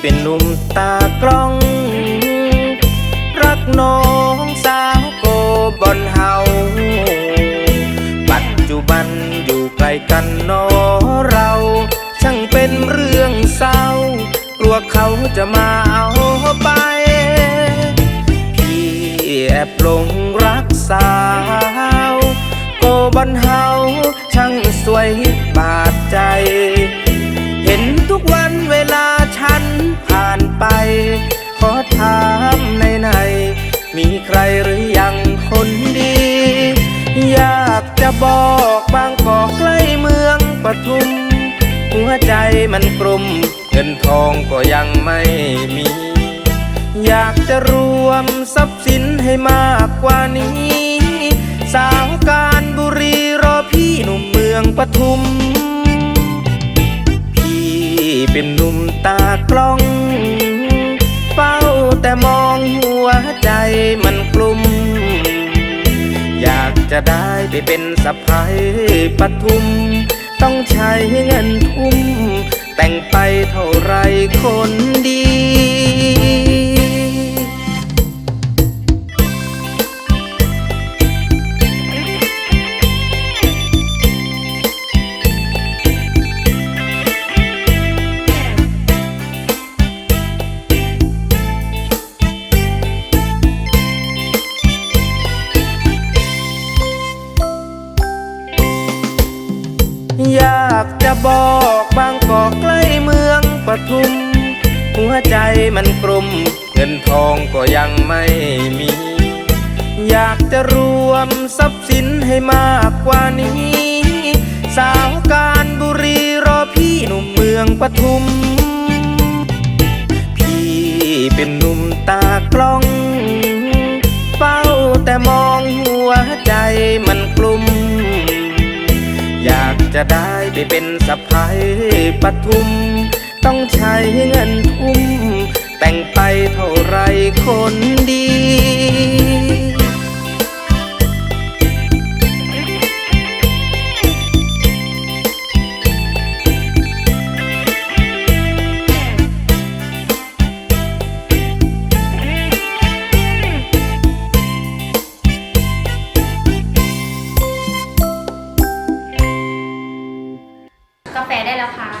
เป็นหนุ่มตากล้อง รักน้องสาวโกบอนเฮา ปัจจุบันอยู่ไกลกันนอเรา ช่างเป็นเรื่องเศร้า กลัวเขาจะมาเอาไป พี่แอบหลงรักสาว โกบอนเฮา บอกบางกอกใกล้เมืองปทุม หัวใจมันกลุ่มเงินทองก็ยังไม่มี อยากจะรวมทรัพย์สินให้มากกว่านี้ สาวการบุรีรอพี่หนุ่มเมืองปทุม พี่เป็นหนุ่มตากล้องเฝ้าแต่มองหัวใจมันกลุ่ม จะได้ไปเป็นสะพ้ายปทุม ต้องใช้เงินทุ่ม แต่งไปเท่าไรคนดีากจะบอกบางกอกใกล้เมืองปทุม หัวใจมันกลุ่มเงินทองก็ยังไม่มี อยากจะรวมทรัพย์สินให้มากกว่านี้ สาวการบุรีรอพี่หนุ่มเมืองปทุม พี่เป็นหนุ่ม จะได้ไปเป็นสะพ้ายปทุม ต้องใช้เงินทุ่ม แต่งไปเท่าไรคน ได้แล้วค่ะ